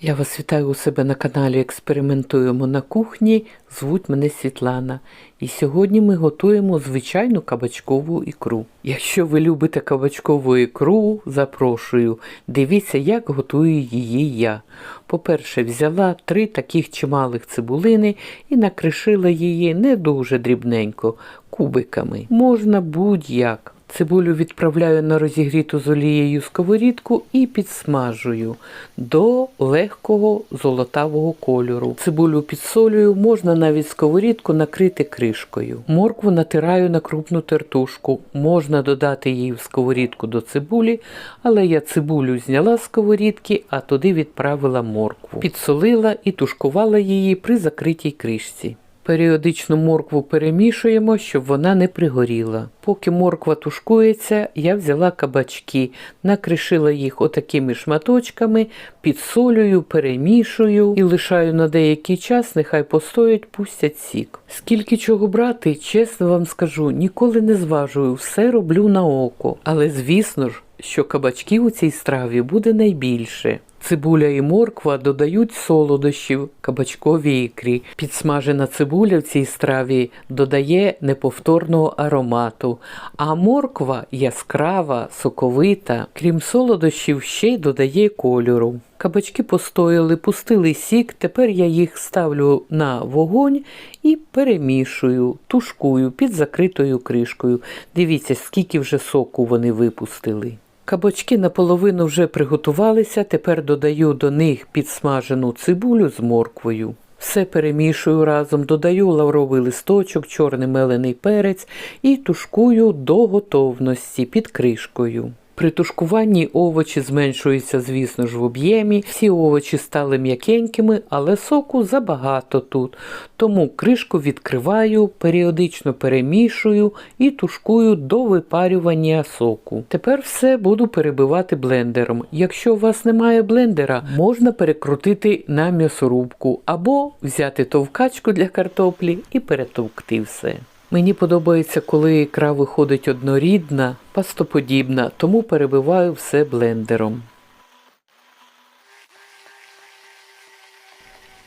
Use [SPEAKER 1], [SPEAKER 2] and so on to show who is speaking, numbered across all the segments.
[SPEAKER 1] Я вас вітаю у себе на каналі Експериментуємо на кухні. Звуть мене Світлана. І сьогодні ми готуємо звичайну кабачкову ікру. Якщо ви любите кабачкову ікру, запрошую. Дивіться, як готую її я. По-перше, взяла три таких чималих цибулини і накришила її не дуже дрібненько, кубиками. Можна будь-як. Цибулю відправляю на розігріту з олією сковорідку і підсмажую до легкого золотавого кольору. Цибулю підсолюю, можна навіть сковорідку накрити кришкою. Моркву натираю на крупну тертушку. Можна додати її в сковорідку до цибулі, але я цибулю зняла з сковорідки, а туди відправила моркву. Підсолила і тушкувала її при закритій кришці. Періодично моркву перемішуємо, щоб вона не пригоріла. Поки морква тушкується, я взяла кабачки, накришила їх отакими шматочками, підсолюю, перемішую і лишаю на деякий час, нехай постоять, пустять сік. Скільки чого брати, чесно вам скажу, ніколи не зважую, все роблю на око. Але звісно ж, що кабачків у цій страві буде найбільше. Цибуля і морква додають солодощів кабачковій ікрі. Підсмажена цибуля в цій страві додає неповторного аромату, а морква яскрава, соковита, крім солодощів, ще й додає кольору. Кабачки постояли, пустили сік, тепер я їх ставлю на вогонь і перемішую, тушкую під закритою кришкою. Дивіться, скільки вже соку вони випустили. Кабачки наполовину вже приготувалися, тепер додаю до них підсмажену цибулю з морквою. Все перемішую разом, додаю лавровий листочок, чорний мелений перець і тушкую до готовності під кришкою. При тушкуванні овочі зменшуються, звісно ж, в об'ємі. Всі овочі стали м'якенькими, але соку забагато тут. Тому кришку відкриваю, періодично перемішую і тушкую до випарювання соку. Тепер все буду перебивати блендером. Якщо у вас немає блендера, можна перекрутити на м'ясорубку або взяти товкачку для картоплі і перетовкти все. Мені подобається, коли ікра виходить однорідна, пастоподібна, тому перебиваю все блендером.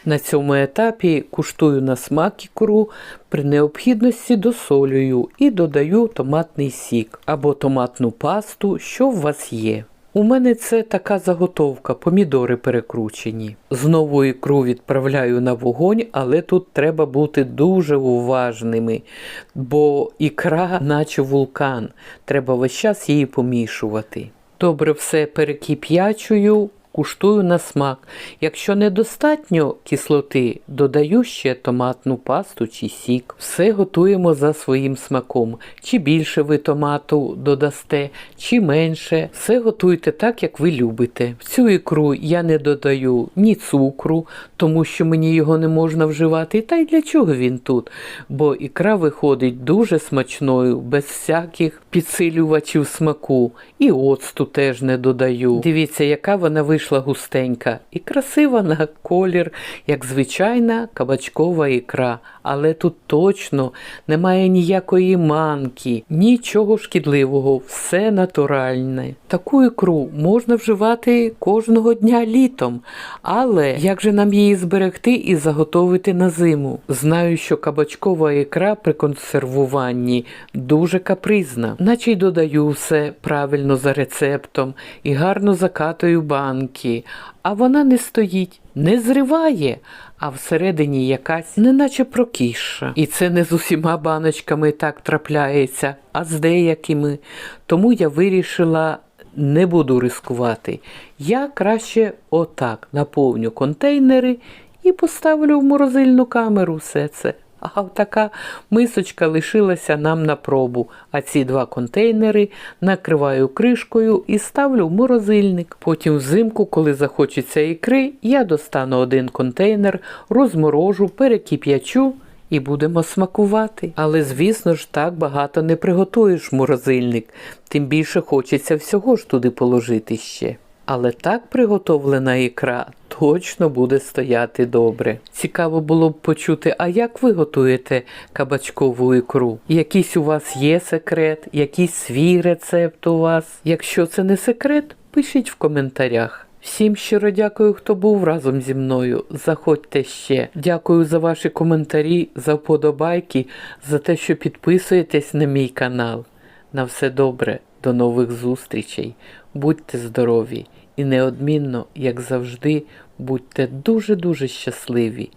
[SPEAKER 1] На цьому етапі куштую на смак ікру, при необхідності досолюю і додаю томатний сік або томатну пасту, що у вас є. У мене це така заготовка, помідори перекручені. Знову ікру відправляю на вогонь, але тут треба бути дуже уважними, бо ікра, наче вулкан, треба весь час її помішувати. Добре все перекип'ячую, куштую на смак. Якщо недостатньо кислоти, додаю ще томатну пасту чи сік. Все готуємо за своїм смаком. Чи більше ви томату додасте, чи менше. Все готуйте так, як ви любите. В цю ікру я не додаю ні цукру, тому що мені його не можна вживати. Та й для чого він тут? Бо ікра виходить дуже смачною, без всяких підсилювачів смаку. І оцту теж не додаю. Дивіться, яка вона вийшла густенька і красива на колір, як звичайна кабачкова ікра. Але тут точно немає ніякої манки, нічого шкідливого, все натуральне. Таку ікру можна вживати кожного дня літом. Але як же нам її зберегти і заготовити на зиму? Знаю, що кабачкова ікра при консервуванні дуже капризна, наче й додаю все правильно за рецептом і гарно закатую банки. А вона не стоїть, не зриває, а всередині якась неначе прокисша. І це не з усіма баночками так трапляється, а з деякими. Тому я вирішила не буду рискувати. Я краще отак наповню контейнери і поставлю в морозильну камеру все це. А така мисочка лишилася нам на пробу. А ці два контейнери накриваю кришкою і ставлю в морозильник. Потім взимку, коли захочеться ікри, я достану один контейнер, розморожу, перекип'ячу і будемо смакувати. Але, звісно ж, так багато не приготуєш морозильник, тим більше хочеться всього ж туди положити ще. Але так приготовлена ікра точно буде стояти добре. Цікаво було б почути, а як ви готуєте кабачкову ікру? Якийсь у вас є секрет, якийсь свій рецепт у вас? Якщо це не секрет, пишіть в коментарях. Всім щиро дякую, хто був разом зі мною. Заходьте ще. Дякую за ваші коментарі, за вподобайки, за те, що підписуєтесь на мій канал. На все добре, до нових зустрічей. Будьте здорові і неодмінно, як завжди, будьте дуже-дуже щасливі.